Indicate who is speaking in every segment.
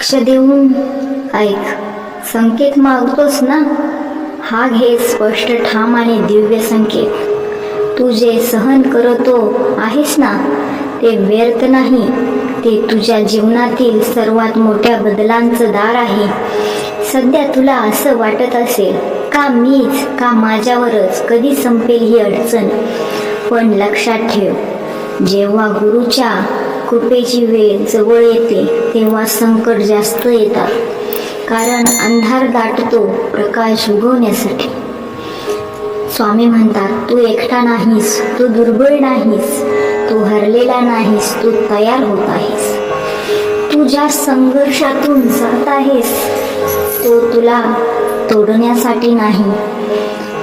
Speaker 1: लक्ष देऊन ऐक. संकेत मागतोस ना? हा घे स्पष्ट ठाम आणि दिव्य संकेत. तू जे सहन करतो आहेस ना ते व्यर्थ नाही. ते तुझ्या जीवनातील सर्वात मोठ्या बदलांचं दार आहे. सध्या तुला असं वाटत असेल का मीच का माझ्यावरच कधी संपेल ही अडचण? पण लक्षात ठेव जेव्हा गुरुच्या कृपेची वेळ जवळ येते तेव्हा संकट जास्त येतात. कारण अंधार दाटतो प्रकाश उगवण्यासाठी. स्वामी म्हणतात तू एकटा नाहीस तू दुर्बळ नाहीस तू हरलेला नाहीस तू तयार होत आहेस. तू ज्या संघर्षातून जात आहेस तो तुला तोडण्यासाठी नाही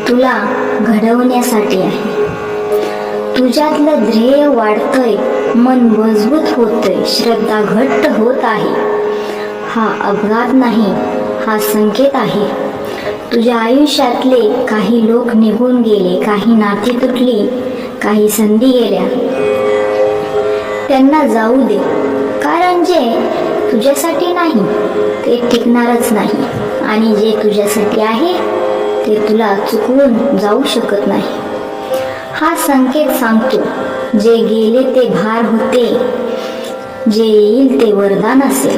Speaker 1: तुला घडवण्यासाठी आहे. तुझ्यातलं ध्येय वाढतंय मन मजबूत होतंय श्रद्धा घट्ट होत आहे. हा अपघात नाही हा संकेत आहे. तुझ्या आयुष्यातले काही लोक निघून गेले काही नाती तुटली काही संधी गेल्या. त्यांना जाऊ दे कारण जे तुझ्यासाठी नाही ते टिकणारच नाही. आणि जे तुझ्यासाठी आहे ते तुला चुकवून जाऊ शकत नाही. हा संकेत सांगतो. जे गेले ते भार होते. जे येईल ते वरदान असेल.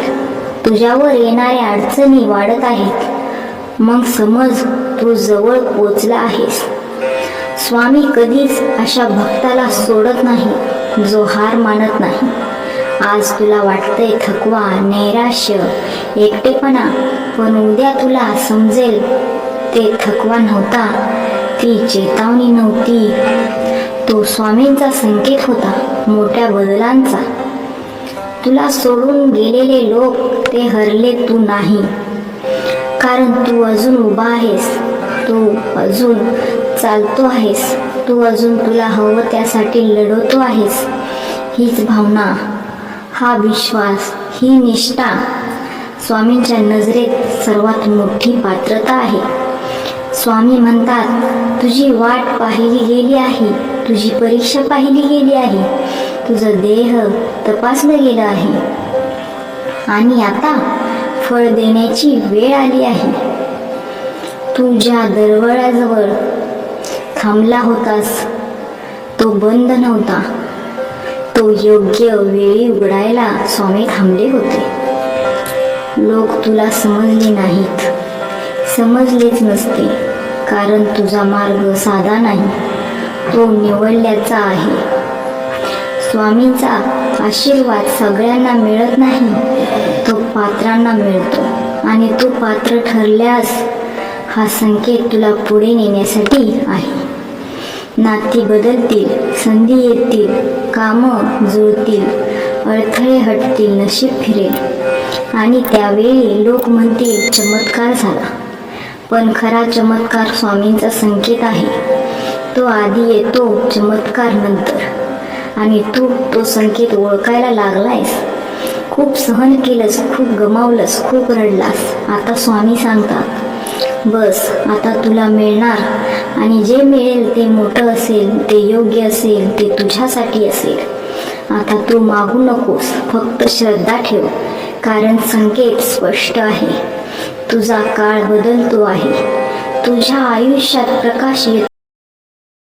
Speaker 1: तुझ्यावर येणाऱ्या अडचणी वाढत आहेत. मग समज तू जवळ पोचला आहेस. स्वामी कधीच अशा भक्ताला सोडत नाही जो हार मानत नाही. आज तुला वाटतंय थकवा नैराश्य एकटेपणा पण उद्या तुला समजेल ते थकवा नव्हता. ती चेतावणी नव्हती. तो स्वामींचा संकेत होता मोठ्या बदलांचा. तुला सोडून गेलेले लोक ते हरले तू नाही. कारण तू अजून उभा आहेस. तू अजून चालतो आहेस. तू अजून तुला हवं त्यासाठी लढवतो आहेस. हीच भावना हा विश्वास ही निष्ठा स्वामींच्या नजरेत सर्वात मोठी पात्रता आहे. स्वामी म्हणतात तुझी वाट पाहिली गेली आहे तुझी परीक्षा पाहिली गेली आहे तुझं देह तपासलं गेलं आहे. आणि आता फळ देण्याची वेळ आली आहे. तू ज्या दरवळ्याजवळ थांबला होतास तो बंद नव्हता. तो योग्य वेळी उघडायला स्वामी थांबले होते. लोक तुला समजले नाहीत. समजलेच नसते. कारण तुझा मार्ग साधा नाही. तो निवडल्याचा आहे. स्वामींचा आशीर्वाद सगळ्यांना मिळत नाही. तो पात्रांना मिळतो. आणि तू पात्र ठरल्यास हा संकेत तुला पुढे नेण्यासाठी आहे. नाती बदलतील संधी येतील कामं जुळतील अडथळे हटतील नशीब फिरेल. आणि त्यावेळी लोक म्हणतील चमत्कार झाला. पण खरा चमत्कार स्वामींचा संकेत आहे. तो आधी येतो चमत्कार नंतर. आणि तू तो संकेत ओळखायला लागलायस. खूप सहन केलंस खूप गमावलंस खूप रडलास. आता स्वामी सांगतात बस आता तुला मिळणार. आणि जे मिळेल ते मोठं असेल ते योग्य असेल ते तुझ्यासाठी असेल. आता तू मागू नकोस फक्त श्रद्धा ठेव. कारण संकेत स्पष्ट आहे. तुझा काळ बदलतो आहे. तुझ्या आयुष्यात प्रकाश येतो.